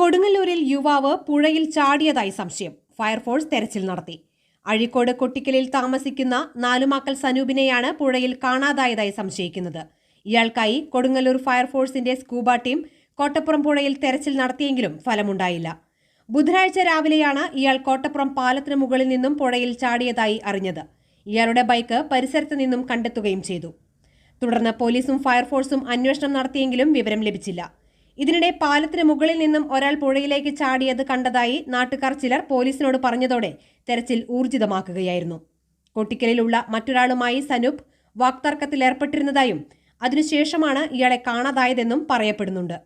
കൊടുങ്ങല്ലൂരിൽ യുവാവ് പുഴയിൽ ചാടിയതായി സംശയം. ഫയർഫോഴ്സ് തെരച്ചിൽ നടത്തി. അഴിക്കോട് കൊട്ടിക്കലിൽ താമസിക്കുന്ന നാലുമാക്കൽ സനൂപിനെയാണ് പുഴയിൽ കാണാതായതായി സംശയിക്കുന്നത്. ഇയാൾക്കായി കൊടുങ്ങല്ലൂർ ഫയർഫോഴ്സിന്റെ സ്കൂബ ടീം കോട്ടപ്പുറം പുഴയിൽ തെരച്ചിൽ നടത്തിയെങ്കിലും ഫലമുണ്ടായില്ല. ബുധനാഴ്ച രാവിലെയാണ് ഇയാൾ കോട്ടപ്പുറം പാലത്തിന് മുകളിൽ നിന്നും പുഴയിൽ ചാടിയതായി അറിഞ്ഞത്. ഇയാളുടെ ബൈക്ക് പരിസരത്ത് നിന്നും കണ്ടെത്തുകയും ചെയ്തു. തുടർന്ന് പോലീസും ഫയർഫോഴ്സും അന്വേഷണം നടത്തിയെങ്കിലും വിവരം ലഭിച്ചില്ല. ഇതിനിടെ പാലത്തിന് മുകളിൽ നിന്നും ഒരാൾ പുഴയിലേക്ക് ചാടിയത് കണ്ടതായി നാട്ടുകാർ ചിലർ പോലീസിനോട് പറഞ്ഞതോടെ തെരച്ചിൽ ഊർജിതമാക്കുകയായിരുന്നു. കൊട്ടിക്കലിലുള്ള മറ്റൊരാളുമായി സനൂപ് വാക്തർക്കത്തിലേർപ്പെട്ടിരുന്നതായും അതിനുശേഷമാണ് ഇയാളെ കാണാതായതെന്നും പറയപ്പെടുന്നുണ്ട്.